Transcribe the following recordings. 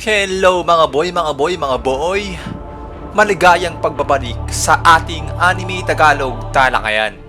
Hello mga boy, mga boy, mga boy! Maligayang pagbabalik sa ating anime Tagalog talakayan.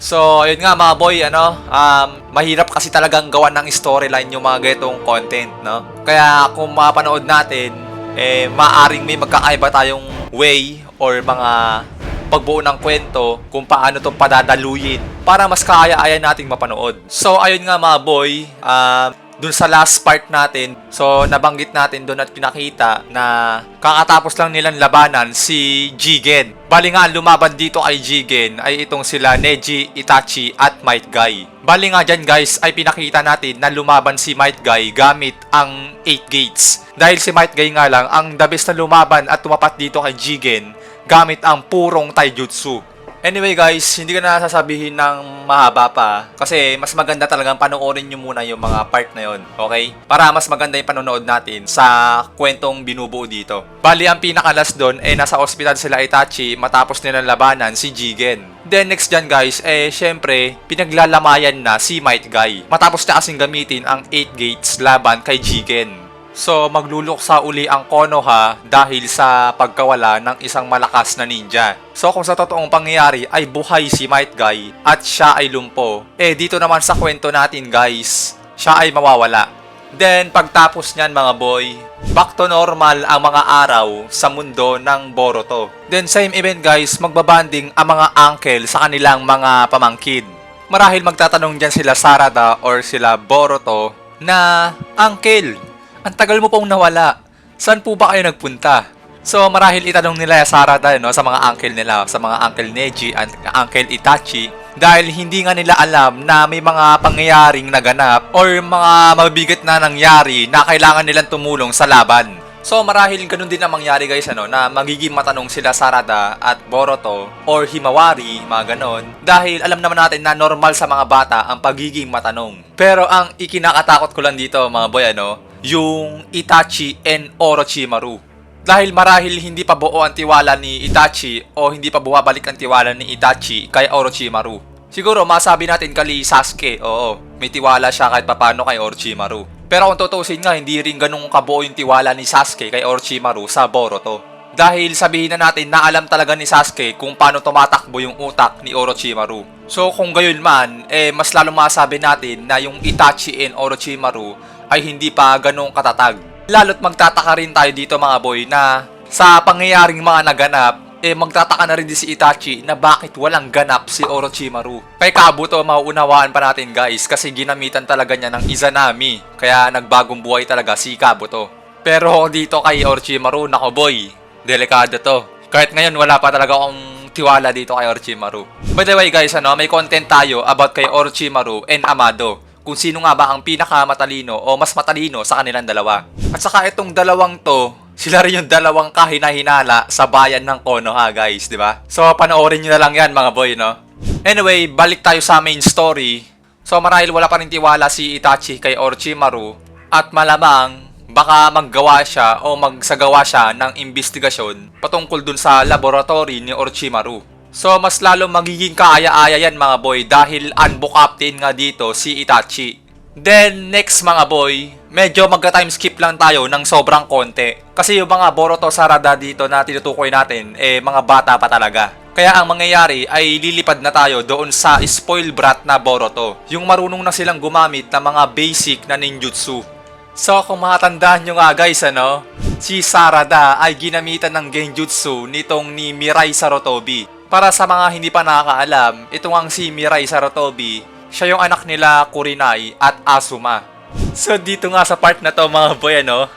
So, ayun nga mga boy, ano, um, mahirap kasi talagang gawan ng storyline yung mga ganitong content, no? Kaya kung mapanood natin, eh, maaring may magkakaiba tayong way or mga pagbuo ng kwento kung paano to padadaluyin para mas kaaya-aya nating mapanood. So, ayun nga mga boy, um, dun sa last part natin, so nabanggit natin dun at pinakita na kakatapos lang nilang labanan si Jigen. Bali nga, lumaban dito kay Jigen ay itong sila Neji, Itachi at Might Guy. Bali nga dyan guys ay pinakita natin na lumaban si Might Guy gamit ang 8 gates. Dahil si Might Guy nga lang ang the best na lumaban at tumapat dito kay Jigen gamit ang purong taijutsu. Anyway guys, hindi ko na sasabihin ng mahaba pa kasi mas maganda talagang panoorin nyo muna yung mga part na yon, okay? Para mas maganda yung panonood natin sa kwentong binubuo dito. Bali, ang pinakalas doon eh nasa ospital sila Itachi matapos nilang labanan si Jigen. Then next dyan guys, eh syempre, pinaglalamayan na si Might Guy. Matapos na kasing gamitin ang 8 gates laban kay Jigen. So, magluluksa uli ang Konoha dahil sa pagkawala ng isang malakas na ninja. So, kung sa totoong pangyayari ay buhay si Might Guy at siya ay lumpo, eh dito naman sa kwento natin guys, siya ay mawawala. Then, pagtapos niyan mga boy, back to normal ang mga araw sa mundo ng Boruto. Then, same event guys, magbabanding ang mga uncle sa kanilang mga pamangkin. Marahil magtatanong dyan sila Sarada or sila Boruto na, Uncle, ang tagal mo pong nawala. Saan po ba kayo nagpunta? So, marahil itanong nila Sarada no, sa mga uncle nila, sa mga uncle Neji at uncle Itachi dahil hindi nga nila alam na may mga pangyayaring naganap or mga mabigat na nangyari na kailangan nilang tumulong sa laban. So marahil ganun din ang mangyari guys ano na magiging matanong sila Sarada at Boruto or Himawari, mga ganon. Dahil alam naman natin na normal sa mga bata ang pagiging matanong. Pero ang ikinakatakot ko lang dito mga boy ano, yung Itachi and Orochimaru. Dahil marahil hindi pa buo ang tiwala ni Itachi o hindi pa bumabalik ang tiwala ni Itachi kay Orochimaru. Siguro masabi natin kali Sasuke, oo, may tiwala siya kahit papano kay Orochimaru. Pero kung tutusin nga, hindi rin ganun kabuo yung tiwala ni Sasuke kay Orochimaru sa Boruto. Dahil sabihin na natin na alam talaga ni Sasuke kung paano tumatakbo yung utak ni Orochimaru. So kung gayon man, eh mas lalo masabi natin na yung Itachi and Orochimaru ay hindi pa ganong katatag. Lalo't magtataka rin tayo dito mga boy na sa pangyayaring mga naganap, eh magtataka na rin din si Itachi na bakit walang ganap si Orochimaru. Kay Kabuto, mauunawaan pa natin guys kasi ginamitan talaga niya ng Izanami. Kaya nagbagong buhay talaga si Kabuto. Pero dito kay Orochimaru, nako boy, delikado to. Kahit ngayon wala pa talaga akong tiwala dito kay Orochimaru. By the way guys, ano, may content tayo about kay Orochimaru and Amado kung sino nga ba ang pinakamatalino o mas matalino sa kanilang dalawa. At saka itong dalawang to, sila rin yung dalawang kahina-hinala sa bayan ng Konoha, guys, di ba? So, panoorin nyo na lang yan, mga boy, no? Anyway, balik tayo sa main story. So, marahil wala pa rin tiwala si Itachi kay Orochimaru at malamang baka maggawa siya o magsagawa siya ng investigasyon patungkol dun sa laboratory ni Orochimaru. So, mas lalo magiging kaaya-aya yan mga boy dahil unbook captain nga dito si Itachi. Then, next mga boy, medyo magka-time skip lang tayo ng sobrang konti. Kasi yung mga Boruto Sarada dito na tinutukoy natin, eh mga bata pa talaga. Kaya ang mangyayari ay lilipad na tayo doon sa spoil brat na Boruto. Yung marunong na silang gumamit ng mga basic na ninjutsu. So kung matandaan nyo nga guys ano, si Sarada ay ginamitan ng genjutsu nitong ni Mirai Sarutobi. Para sa mga hindi pa nakakaalam, ito ang si Mirai Sarutobi, siya yung anak nila Kurinai at Asuma. So dito nga sa part na to mga boy ano,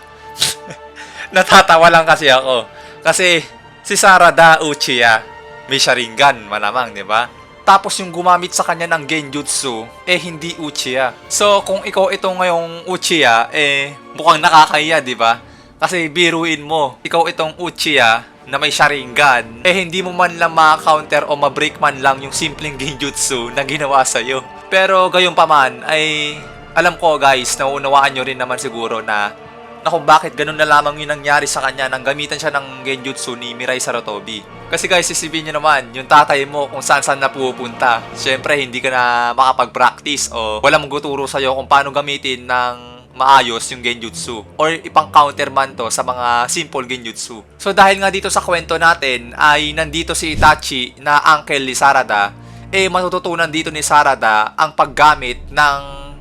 natatawa lang kasi ako. Kasi si Sarada Uchiha, may Sharingan malamang, di ba? Tapos yung gumamit sa kanya ng Genjutsu, eh hindi Uchiha. So kung ikaw ito ngayong Uchiha, eh mukhang nakakahiya, di ba? Kasi biruin mo, ikaw itong Uchiha na may Sharingan, eh hindi mo man lang ma-counter o ma-break man lang yung simpleng Genjutsu na ginawa sa'yo. Pero gayon pa man, ay alam ko guys, nauunawaan nyo rin naman siguro na na kung bakit ganun na lamang yung nangyari sa kanya nang gamitan siya ng genjutsu ni Mirai Sarutobi. Kasi guys, isipin nyo naman, yung tatay mo kung saan saan na pupunta. Siyempre, hindi ka na makapag-practice o walang maguturo sa'yo kung paano gamitin ng maayos yung genjutsu or ipang counter man to sa mga simple genjutsu. So dahil nga dito sa kwento natin ay nandito si Itachi na uncle ni Sarada, eh matututunan dito ni Sarada ang paggamit ng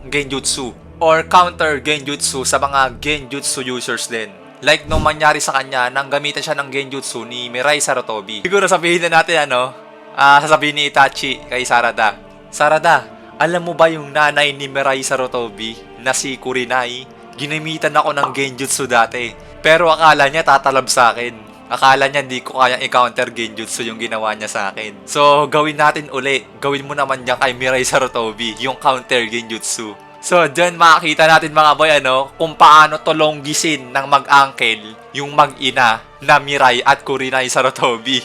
genjutsu or counter genjutsu sa mga genjutsu users din. Like nung mangyari sa kanya nang gamitan siya ng genjutsu ni Mirai Sarutobi. Siguro sabihin na natin ano, ah sasabihin ni Itachi kay Sarada. Sarada, alam mo ba yung nanay ni Mirai Sarutobi na si Kurinai? Ginamitan ako ng genjutsu dati. Pero akala niya tatalab sa akin. Akala niya hindi ko kayang i-counter genjutsu yung ginawa niya sa akin. So, gawin natin uli. Gawin mo naman niya kay Mirai Sarutobi yung counter genjutsu. So, dyan makakita natin mga boy, ano, kung paano tolong gisin ng mag-uncle yung mag-ina na Mirai at Kurinai Sarutobi.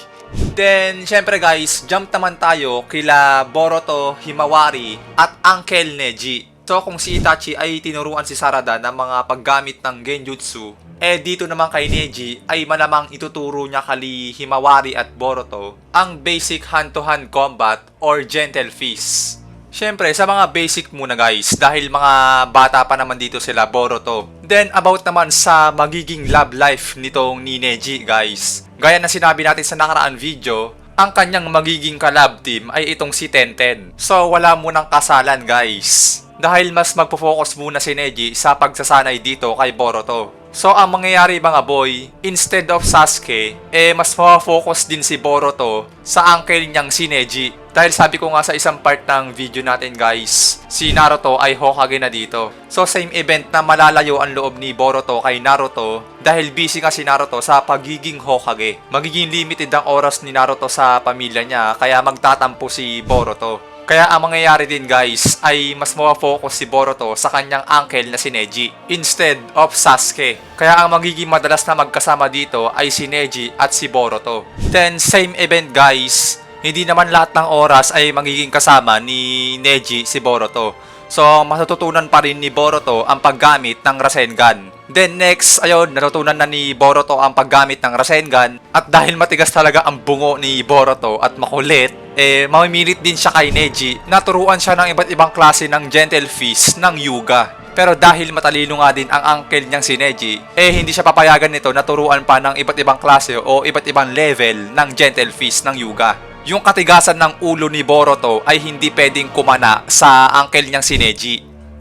Then, syempre guys, jump naman tayo kila Boruto, Himawari, at Uncle Neji. So, kung si Itachi ay tinuruan si Sarada ng mga paggamit ng Genjutsu, eh dito naman kay Neji ay malamang ituturo niya kali Himawari at Boruto ang basic hand-to-hand combat or gentle fist. Siyempre, sa mga basic muna guys, dahil mga bata pa naman dito sila, Boruto. Then, about naman sa magiging love life nitong ni Neji guys. Gaya na sinabi natin sa nakaraan video, ang kanyang magiging kalab team ay itong si Tenten. So, wala munang kasalan guys. Dahil mas magpo-focus muna si Neji sa pagsasanay dito kay Boruto. So, ang mangyayari mga boy, instead of Sasuke, eh mas focus din si Boruto sa uncle niyang si Neji. Dahil sabi ko nga sa isang part ng video natin guys, si Naruto ay Hokage na dito. So same event na malalayo ang loob ni Boruto kay Naruto dahil busy nga si Naruto sa pagiging Hokage. Magiging limited ang oras ni Naruto sa pamilya niya kaya magtatampo si Boruto. Kaya ang mangyayari din guys ay mas mawafocus si Boruto sa kanyang uncle na si Neji instead of Sasuke. Kaya ang magiging madalas na magkasama dito ay si Neji at si Boruto. Then same event guys, hindi naman lahat ng oras ay magiging kasama ni Neji si Boruto. So, matututunan pa rin ni Boruto ang paggamit ng Rasengan. Then next, ayun, natutunan na ni Boruto ang paggamit ng Rasengan. At dahil matigas talaga ang bungo ni Boruto at makulit, eh, mamimilit din siya kay Neji. Naturuan siya ng iba't ibang klase ng gentle fist ng Yuga. Pero dahil matalino nga din ang uncle niyang si Neji, eh hindi siya papayagan nito na turuan pa ng iba't ibang klase o iba't ibang level ng gentle fist ng Yuga yung katigasan ng ulo ni Boruto ay hindi pwedeng kumana sa uncle niyang si Neji.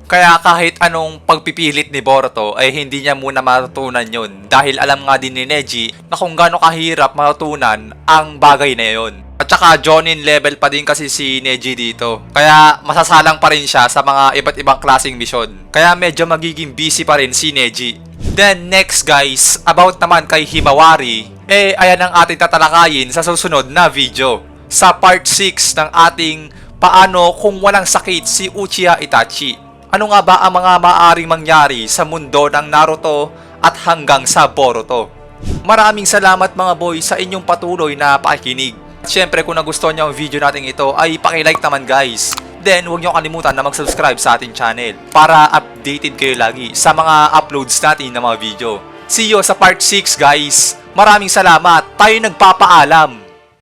Kaya kahit anong pagpipilit ni Boruto ay hindi niya muna matutunan yun dahil alam nga din ni Neji na kung gaano kahirap matutunan ang bagay na yun. At saka Jonin level pa din kasi si Neji dito. Kaya masasalang pa rin siya sa mga iba't ibang klaseng misyon. Kaya medyo magiging busy pa rin si Neji. Then next guys, about naman kay Himawari, eh ayan ang ating tatalakayin sa susunod na video sa part 6 ng ating paano kung walang sakit si Uchiha Itachi. Ano nga ba ang mga maaring mangyari sa mundo ng Naruto at hanggang sa Boruto? Maraming salamat mga boy sa inyong patuloy na pakikinig. At syempre kung nagustuhan niyo ang video natin ito ay pakilike naman guys. Then huwag niyo kalimutan na mag-subscribe sa ating channel para updated kayo lagi sa mga uploads natin ng mga video. See you sa part 6 guys. Maraming salamat. Tayo nagpapaalam.